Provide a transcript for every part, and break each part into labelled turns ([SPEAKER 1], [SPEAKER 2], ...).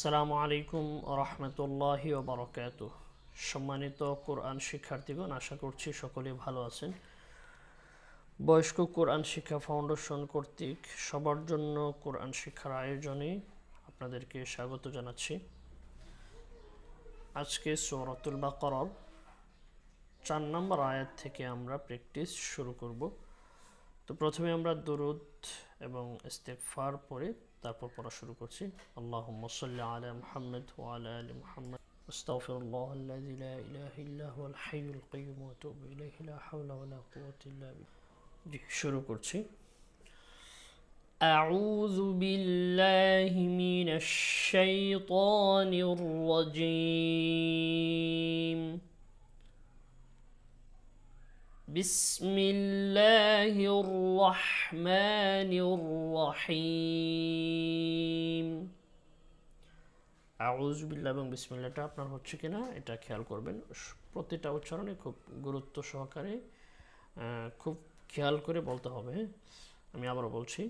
[SPEAKER 1] আসসালামু আলাইকুম রহমতুল্লাহ বারকাত সম্মানিত কোরআন শিক্ষার্থীগণ, আশা করছি সকলে ভালো আছেন। বয়স্ক কোরআন শিক্ষা ফাউন্ডেশন কর্তৃক সবার জন্য কোরআন শিক্ষার আয়োজনে আপনাদেরকে স্বাগত জানাচ্ছি। আজকে সৌরতুল বাকরর চার নম্বর আয়াত থেকে আমরা প্র্যাকটিস শুরু করব। তো প্রথমে আমরা দুরুদ এবং ইস্তেগফার পড়ে তারপর পড়া শুরু করছি আল্লাহুম্মা সাল্লি আলা মুহাম্মদ ওয়া আলা আলি মুহাম্মদ আস্তাগফিরুল্লাহ আল্লাযী লা ইলাহা ইল্লা হুয়াল হাইয়ুল কাইয়্যুম ওয়া আতুবু ইলাইহি লা হাওলা ওয়া লা কুওয়াতা ইল্লা বিল্লাহ জি শুরু করছি أعوذ بالله من الشيطان الرجيم بسم الله الرحمن الرحيم আউজ বিল্লাহ এবং বিসমিল্লাটা আপনার হচ্ছে কিনা এটা খেয়াল করবেন স- প্রতিটা উচ্চারণে খুব গুরুত্ব সহকারে আহ, খুব খেয়াল করে বলতে হবে হ্যাঁ? আমি আবারও বলছি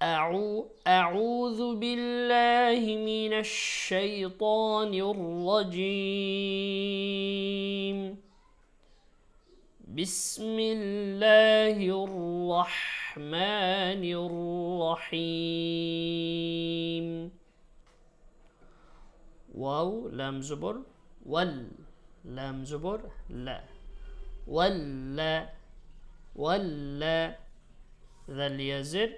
[SPEAKER 1] أعو- أعوذ بالله من الشيطان الرجيم بسم الله الرحمن الرحيم. واو لام زبر. وال لام زبر. لا. ولا ولا ذا اليزر.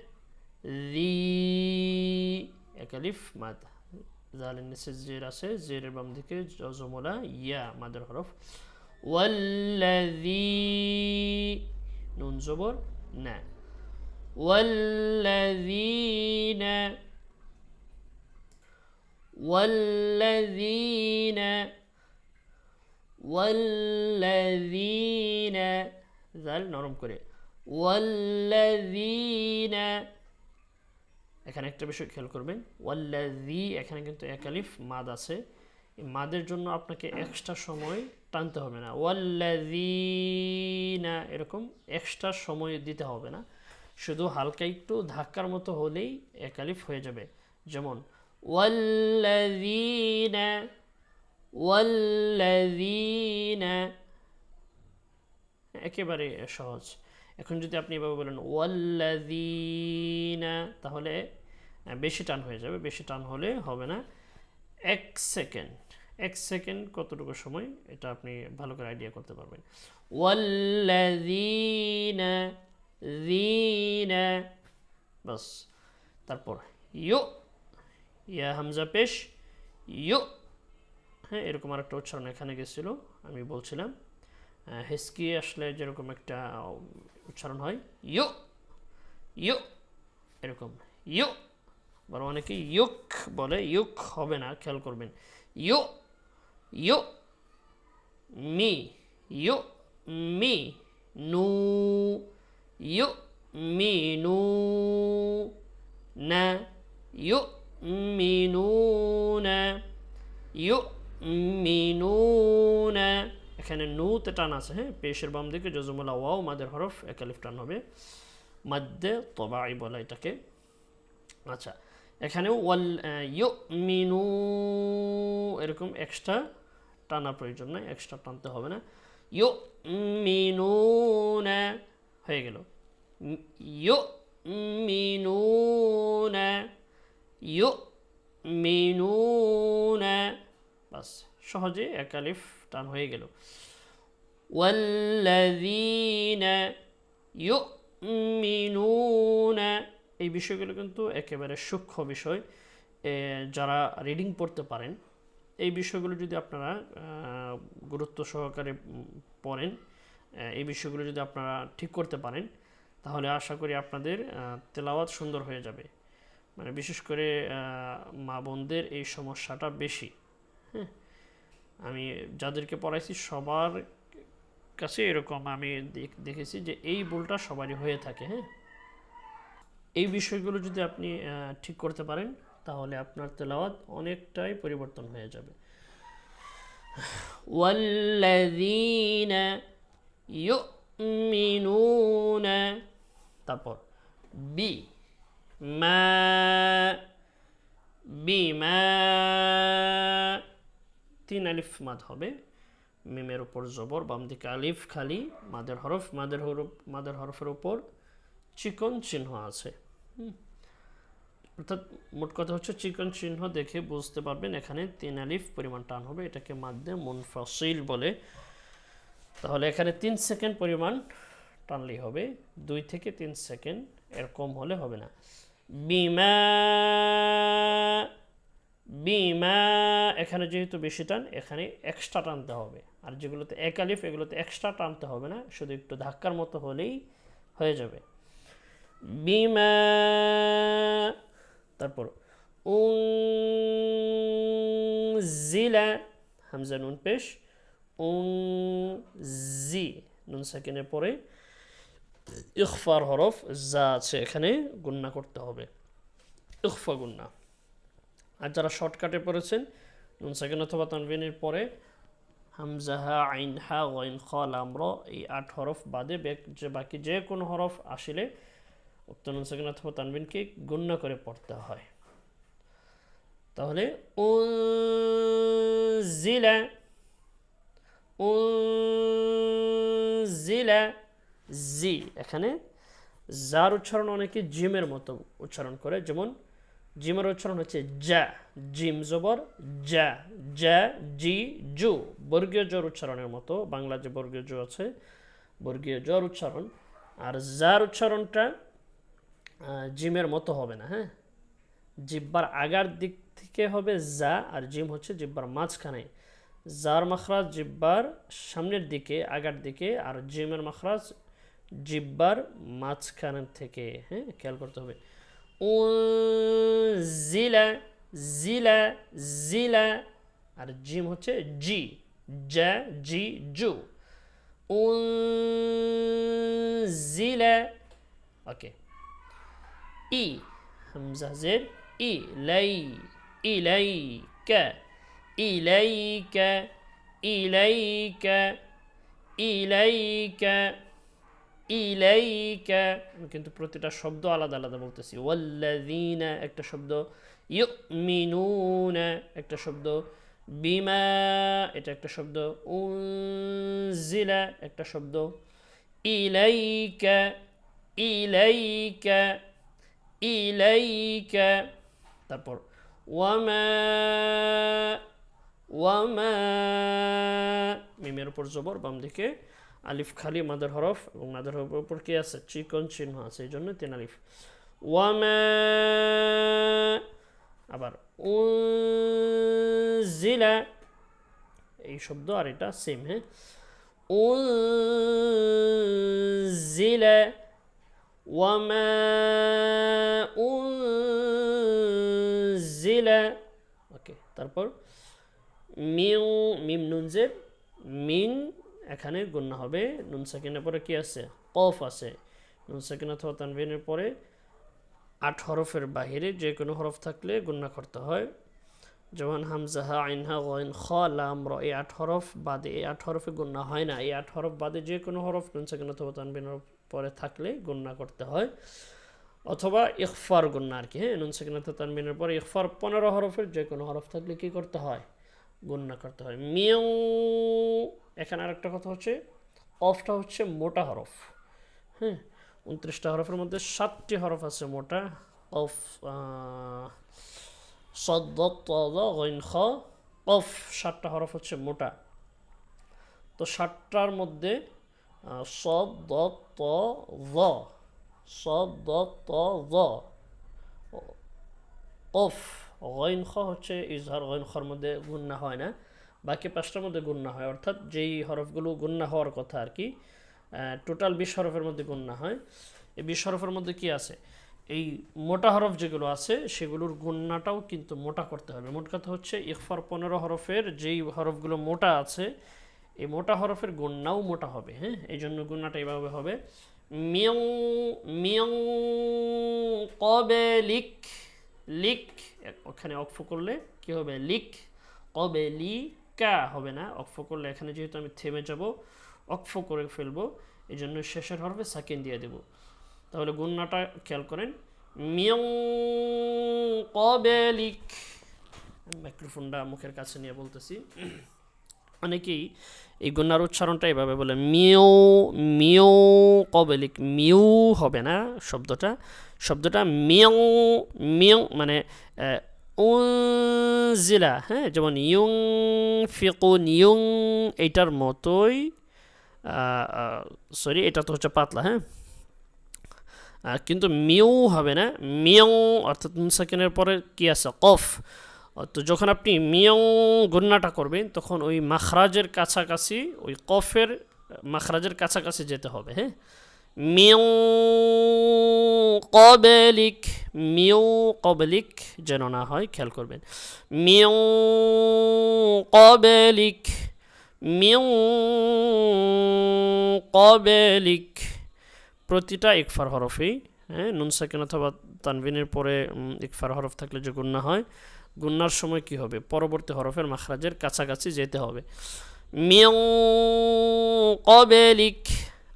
[SPEAKER 1] ذي. أكلف ماذا ذا للنسي أسير زير بامدكي جوز مولا يا. ماذا حرف والذي নুন জবর না والذين والذين والذين জাল নরম করে والذين এখানে একটা বিষয় খেয়াল করবেন ওয়াল্লাযী এখানে কিন্তু একালিফ মাদ আছে এই মাদের জন্য আপনাকে এক্সট্রা সময় টানতে হবে না। ওয়াল্লাযীনা, এরকম এক্সট্রা সময় দিতে হবে না। শুধু হালকা একটু ধাক্কার মতো হলেই একালিফ হয়ে যাবে। যেমন, ওয়াল্লাযীনা ওয়াল্লাযীনা। একেবারে সহজ। এখন যদি আপনি এভাবে বলেন, ওয়াল্লাযীনা, তাহলে বেশি টান হয়ে যাবে, বেশি টান হলে হবে না। এক সেকেন্ড। এক সেকেন্ড কতটুকু সময় এটা আপনি ভালো করে আইডিয়া করতে পারবেন। ওয়াল্লাযীনা যীনা বাস তারপর ইয়ো ইয়া হামজা পেশ ইয়ো হ্যাঁ এরকম আরেকটা উচ্চারণ এখানে গেছিল আমি বলছিলাম। হেসকি আসলে যেরকম একটা উচ্চারণ হয় ইয়ো ইয়ো এরকম ইয়ো বড় অনেকে ইয়ুক বলে ইয়ুক হবে না খেয়াল করবেন। ইয়ো ইয়ো মি ইয়ো মি নু ইয়ো মি নু না ইয়ো মি নু না ইয়ো মিনুনা এখানে নুতে টান আছে হ্যাঁ? পেশের বাম দিকে, জজমুলা ওয়াও, মাদের হরফ একালিফ টান হবে। মাদ্দে তবাই বলা এটাকে। আচ্ছা এখানে ওয়াল ইয়ো মিনু এরকম এক্সট্রা টানা প্রয়োজন নয় এক্সট্রা টানতে হবে না ইয়ো মিনুনা হয়ে গেল ইয়ো মিনুনা ইয়ো মিনুনা বাস সহজে একালিফ টান হয়ে গেল والذين يؤمنون এই বিষয়গুলো কিন্তু একেবারে সূক্ষ্ম বিষয় এ, যারা রিডিং পড়তে পারেন এই বিষয়গুলো যদি আপনারা গুরুত্ব সহকারে পড়েন এই বিষয়গুলো যদি আপনারা ঠিক করতে পারেন, তাহলে আশা করি আপনাদের তেলাওয়াত সুন্দর হয়ে যাবে। মানে বিশেষ করে মা বোনদের এই সমস্যাটা বেশি। হ্যাঁ আমি যাদেরকে পড়াইছি সবার কাছে এরকম আমি দেখ- দেখেছি যে এই ভুলটা সবারই হয়ে থাকে। হ্যাঁ এই বিষয়গুলো যদি আপনি ঠিক করতে পারেন তাহলে আপনার তেলাওয়াত অনেকটাই পরিবর্তন হয়ে যাবে والذين يؤمنون তারপর বি মা বিমা তিন আলিফ মাদ হবে মিমের উপর জবর বাম দিকে আলিফ খালি মাদের হরফ মাদের হরফ মাদের হরফের উপর চিকন চিহ্ন আছে হুম। অর্থাৎ মোট কথা হচ্ছে চিকন চিহ্ন দেখে বুঝতে পারবেন এখানে তিন আলিফ পরিমাণ টান হবে, এটাকে মাধ্যে মুনফাসিল বলে। তাহলে এখানে তিন সেকেন্ড পরিমাণ টানলেই হবে, দুই থেকে তিন সেকেন্ড এর কম হলে হবে না। বিমা বিমা এখানে যেহেতু বেশি টান, এখানে এক্সট্রা টানতে হবে। আর যেগুলোতে এক আলিফ, এগুলোতে এক্সট্রা টানতে হবে না, শুধু একটু ধাক্কার মতো হলেই হয়ে যাবে। বিমা তারপর উনজিলা, হামজা নুন পেশ, উনজি, নুন সাকিনের পরে ইখফার হরফ যা আছে এখানে, গুন্না করতে হবে। ইখফা গুন্না। আর যারা শর্টকাটে পড়েছেন, নুন সাকিন অথবা তানবিনের পরে হামজাহা আইন হা, ওয়াইন খ লামর এই আট হরফ বাদে যে বাকি যে কোনো হরফ আসলে উক্ত নুন অথবা তানবিনকে গুন্না করে পড়তে হয়। তাহলে উনজিলা উনজিলা, জি। এখানে যার উচ্চারণ অনেকে জিমের মতো উচ্চারণ করে, যেমন জিমের উচ্চারণ হচ্ছে যা জিম জবর যা যা জি, জু। বর্গীয় জোর উচ্চারণের মতো বাংলা যে বর্গীয় জো আছে, বর্গীয় জোর উচ্চারণ। আর যার উচ্চারণটা জিমের মতো হবে না হ্যাঁ? জিব্বার আগার দিক থেকে হবে যা, আর জিম হচ্ছে জিব্বার মাঝখানে। জার মাখরাজ জিব্বার সামনের দিকে, আগার দিকে, আর জিমের মাখরাজ জিব্বার মাঝখানের থেকে হ্যাঁ? খেয়াল করতে হবে। ও জিলা জিলা জিলা আর জিম হচ্ছে জি, জা, জি, জু। ও জিলা ওকে। ই। হামজা জের ই লাই ইলাইকা ইলাইকা ইলাইকা ইলাইকা ইলাইকা কিন্তু প্রতিটা শব্দ আলাদা আলাদা বলতেছি। ওয়াল্লাযীনা একটা শব্দ ইউমিনুনা একটা শব্দ বিমা এটা একটা শব্দ উনজিলা একটা শব্দ ইলাইকা ইলাইকা ইলাইকা তারপর, ওয়ামা মিমের উপর জবর, বাম দিকে আলিফ, খালি, মাদার হরফ এবং মাদার হরফের উপর কি আছে? চিকন চিহ্ন আছে, এই জন্য তিন আলিফ। ওয়ামা। আবার, উনজিলা। এই শব্দ আর এটা সেম হ্যাঁ? উনজিলা। وما أنزل ওকে তারপর মিউ মিম নুনজের মিন এখানে গুণনা হবে নুন সাকিনের পরে কি আছে কফ আছে নুন সাকিন অথবা তানবিনের পরে আট হরফের বাহিরে যে কোনো হরফ থাকলে গুণনা করতে হয় যেমন হামজাহা আইনহা গইন খ লাম র এই আট হরফ বাদে এই আট হরফে গুণনা হয় না এই আট হরফ বাদে যে কোনো হরফ নুন সাকিন অথবা তানবিনের পরে থাকলে গুণনা করতে হয়। অথবা ইকফার গুণনা আর কি হ্যাঁ? নুন সাকিন অথবা তানবিনের পরে ইকফার পনেরো হরফের যে কোনো হরফ থাকলে কি করতে হয়? গুণনা করতে হয়। মিউ, এখানে আরেকটা কথা হচ্ছে, অফটা হচ্ছে মোটা হরফ হ্যাঁ? উনত্রিশটা হরফের মধ্যে সাতটি হরফ আছে মোটা, অফ সদ্দিন খ, অফ, সাতটা হরফ হচ্ছে মোটা। তো সাতটার মধ্যে দ ত অফ গইন খ হচ্ছে ইজহার গইন খর মধ্যে গুন্না হয় না বাকি পাঁচটার মধ্যে গুন্না হয়। অর্থাৎ যেই হরফগুলো গুন্না হওয়ার কথা আর কি টোটাল বিশ হরফের মধ্যে গুন্না হয়। এই বিশ হরফের মধ্যে কি আছে? এই মোটা হরফ যেগুলো আছে, সেগুলোর গুন্নাটাও কিন্তু মোটা করতে হবে। মোট কথা হচ্ছে ইকফার পনেরো হরফের যেই হরফগুলো মোটা আছে এই মোটা হরফের গুন্নাও মোটা হবে হ্যাঁ? এই জন্য গুন্নাটা এইভাবে হবে। মিয়ং মিয়ং, কবে লিক লিক ওখানে অক্ফ করলে কি হবে? লিক কবে লি, কা হবে না। অক্ফ করলে এখানে যেহেতু আমি থেমে যাব অক্ফ করে ফেলব, এই জন্য শেষের হরফে সাকিন দিয়ে দেব। তাহলে গুন্নাটা খেয়াল করেন। মিয়ং, কবে লিক মাইক্রোফোনটা মুখের কাছে নিয়ে বলতেছি। অনেকেই এই গুন্নার উচ্চারণটা এভাবে বলে মিও মিও কবেলিক, মিউ হবে না শব্দটা। শব্দটা মিয়ং মিয়ং মানে জিলা হ্যাঁ? যেমন ইয়ং ফিকুন ইয়ং এইটার মতোই সরি, এটা তো হচ্ছে পাতলা হ্যাঁ? কিন্তু মিউ হবে না মিয়ং অর্থাৎ সেকেন্ডের পরে কি আছে? কফ। তো যখন আপনি মিয়ং গুন্নাটা করবেন, তখন ওই মাখরাজের কাছাকাছি, ওই কফের মাখরাজের কাছাকাছি যেতে হবে হ্যাঁ? মিউ কবেলিক মিউ কবেলিক যেন না হয়, খেয়াল করবেন। মিউ কবেলিক মিউ কবেলিক, প্রতিটা ইকফার হরফেই হ্যাঁ? নুন সাকিন অথবা তানবিনের পরে ইকফার হরফ থাকলে যে গুন্না হয় গুন্নার সময় কি হবে? পরবর্তী হরফের মাখরাজের কাছাকাছি যেতে হবে। মিউ কবেলিক,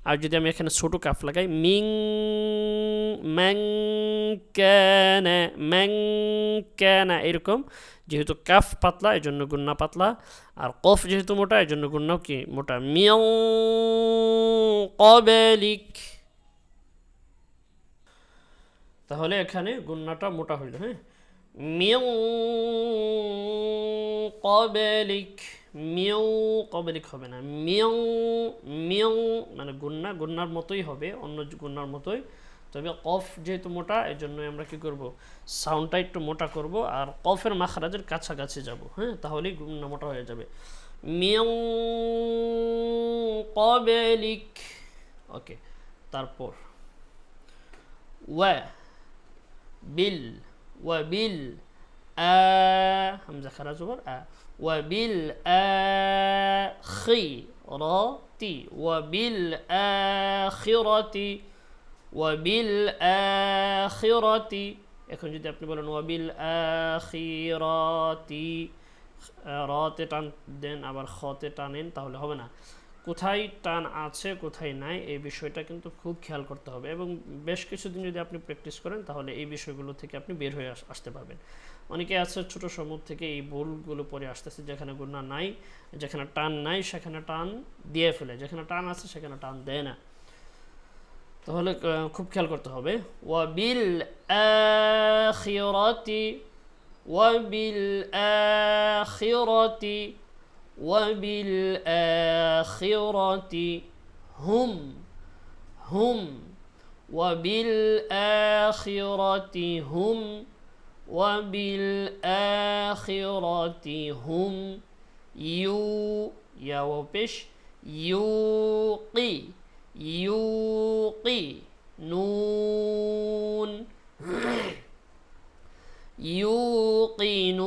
[SPEAKER 1] আর যদি আমি এখানে ছোটো কাফ লাগাই, মিং ম্যাং ক্যানা ম্যাং ক্যানা এরকম, যেহেতু কাফ পাতলা এই জন্য গুন্না পাতলা, আর কফ যেহেতু মোটা এই জন্য গুন্নাও কি মোটা। মিয়াও কবেলিক। তাহলে এখানে গুন্নাটা মোটা হইল হ্যাঁ? মিয়াও কবেলিক মিয়াও কবেলিক হবে না মিয়াও মিয়াও মানে গুন্না, গুন্নার মতোই হবে, অন্য গুন্নার মতোই। তবে কফ যেহেতু মোটা এই জন্য আমরা কি করব? সাউন্ডটা একটু মোটা করব, আর কফের মাখারাজের কাছাকাছি যাব হ্যাঁ? তাহলেই গুন্না মোটা হয়ে যাবে। মিয়াও কবেলিক ওকে, তারপর, ওয়া বিল ওয়া বিল আ হামজা খারা জবর আ وبالآخرة وبالآخرة وبالآخرة এখন যদি আপনি বলেন ওয়াবিল আখিরাতি রতে টান দেন আবার খতে টানেন তাহলে হবে না কোথায় টান আছে, কোথায় নাই, এই বিষয়টা কিন্তু খুব খেয়াল করতে হবে এবং বেশ কিছুদিন যদি আপনি প্র্যাকটিস করেন, তাহলে এই বিষয়গুলো থেকে আপনি বের হয়ে আসতে পারবেন। অনেকে আছে ছোট সমুখ থেকে এই ভুলগুলো পরে আসতেছে, যেখানে গুণা নাই, যেখানে টান নাই, সেখানে টান দিয়ে ফেলে। যেখানে টান আছে, সেখানে টান দেয় না। তাহলে খুব খেয়াল করতে হবে। ওয়াবিল ওয়াবিল وبالآخرة هم هم. وبالآخرة هم وبالآخرة هم. يو يا وبش يوقي. يوقي نون. يوقنون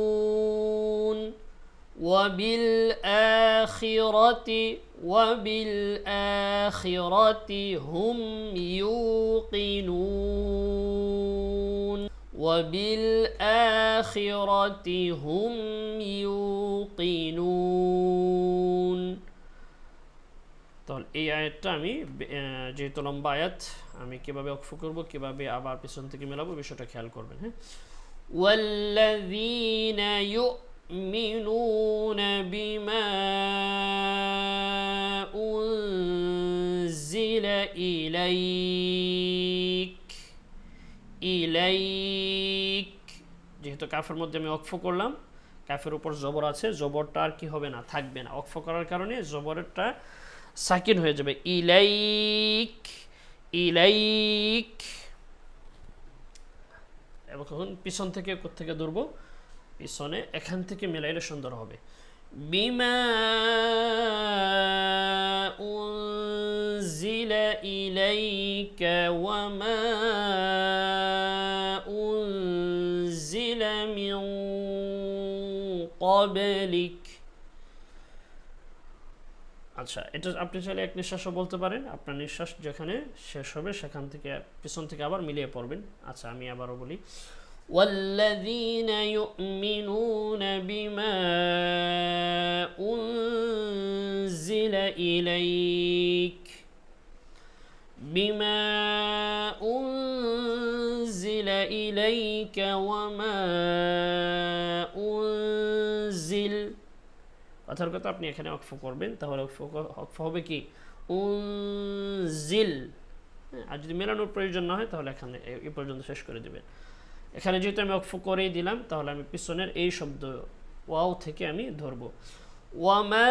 [SPEAKER 1] يوقنون وبالآخرة وبالآخرة هم يوقنون وبالآخرة هم يوقنون তাহলে এই আয়াতটা আমি যেহেতু লম্বা আয়াত আমি কীভাবে অক্ষ করবো কীভাবে আবার পিছন থেকে মেলাবো বিষয়টা খেয়াল করবেন হ্যাঁ والذين يؤمنون بما أنزل إليك إليك যেহেতু কাফের মধ্যে আমি অক্ফ করলাম কাফের উপর জবর আছে জবরটা আর কি হবে না থাকবে না অক্ফ করার কারণে জবরেরটা সাকিন হয়ে যাবে ইলাইক ইলাইক এবং এখন পিছন থেকে কোথেকে ধরবো? পিছনে এখান থেকে মেলাইলে সুন্দর হবে। বিমা উনজিলা ইলাইকা আচ্ছা এটা আপনি চাইলে এক নিঃশ্বাসও বলতে পারেন আপনার নিঃশ্বাস যেখানে শেষ হবে সেখান থেকে পিছন থেকে আবার মিলিয়ে পড়বেন আচ্ছা আমি আবারও বলি والذين يؤمنون بما أنزل إليك بما أنزل إليك وما أنزل কথার কথা আপনি এখানে অক্ফ করবেন তাহলে অক্ফ অক্ফ হবে কি উনজিল হ্যাঁ, আর যদি মেলানোর প্রয়োজন না হয় তাহলে এখানে এ- এই পর্যন্ত শেষ করে দিবেন এখানে যেহেতু আমি অক্ফ করেই দিলাম তাহলে আমি পিছনের এই শব্দ ওয়াও থেকে আমি ধরবো ওয়ামা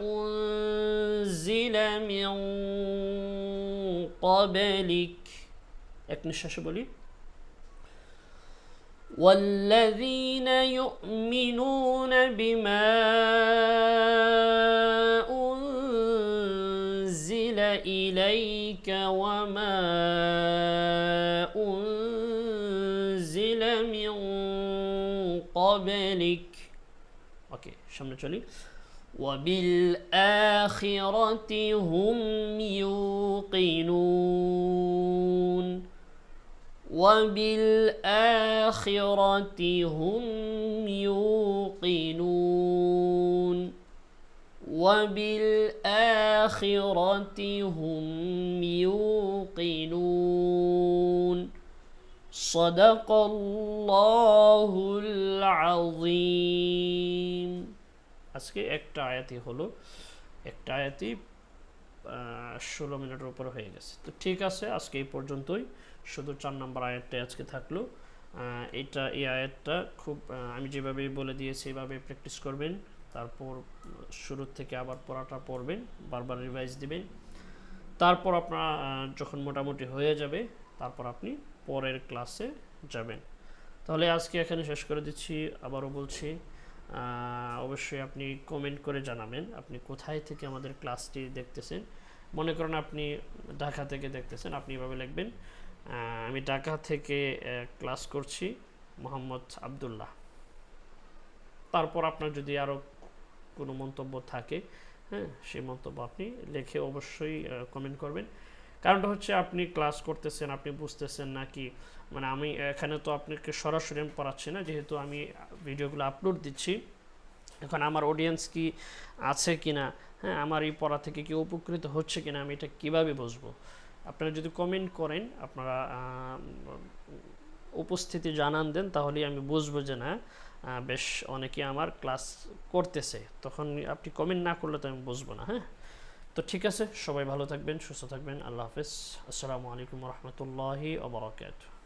[SPEAKER 1] উনজিলা মিন قبلك এক নিঃশ্বাসে বলি والذين يؤمنون بما أنزل إليك وما أنزل من قبلك۔ أوكي شمنا چلي وبالآخرة هم يوقنون وبالآخرة هم يوقنون وبالآخرة هم يوقنون صدق الله العظيم আজকে একটা আয়াতই হলো একটা আয়াতই ষোলো মিনিটের উপর হয়ে গেছে তো ঠিক আছে আজকে এই পর্যন্তই শুধু চার নম্বর আয়াতটাই আজকে থাকল। এটা, এই আয়াতটা খুব আমি যেভাবে বলে দিয়েছি এইভাবে প্র্যাকটিস করবেন। তারপর শুরু থেকে আবার পড়াটা পড়বেন, বারবার রিভাইজ দিবেন। তারপর আপনার যখন মোটামুটি হয়ে যাবে, তারপর আপনি পরের ক্লাসে যাবেন। তাহলে আজকে এখানে শেষ করে দিচ্ছি। আবারও বলছি অবশ্যই আপনি কমেন্ট করে জানাবেন, আপনি কোথায় থেকে আমাদের ক্লাসটি দেখতেছেন। মনে করেন আপনি ঢাকা থেকে দেখতেছেন, আপনি এভাবে লিখবেন আমি ঢাকা থেকে ক্লাস করছি মোহাম্মদ আবদুল্লাহ। তারপর আপনার যদি আরও কোনো মন্তব্য থাকে হ্যাঁ সেই মন্তব্য আপনি লিখে অবশ্যই কমেন্ট করবেন। কারণটা হচ্ছে আপনি ক্লাস করতেছেন, আপনি বুঝতেছেন নাকি মানে আমি এখানে তো আপনাকে সরাসরি আমি পড়াচ্ছি না, যেহেতু আমি ভিডিওগুলো আপলোড দিচ্ছি। এখন আমার অডিয়েন্স কি আছে কি না হ্যাঁ আমার এই পড়া থেকে কি উপকৃত হচ্ছে কিনা, আমি এটা কীভাবে বুঝব? আপনারা যদি কমেন্ট করেন, আপনারা উপস্থিতি জানান দেন তাহলে আমি বুঝব যে না বেশ অনেকে আমার ক্লাস করতেছে। তখন আপনি কমেন্ট না করলে তো আমি বুঝব না হ্যাঁ? তো ঠিক আছে, সবাই ভালো থাকবেন, সুস্থ থাকবেন, আল্লাহ হাফেজ। আসসালামু আলাইকুম রহমতুল্লাহি ওবরাকাতুহ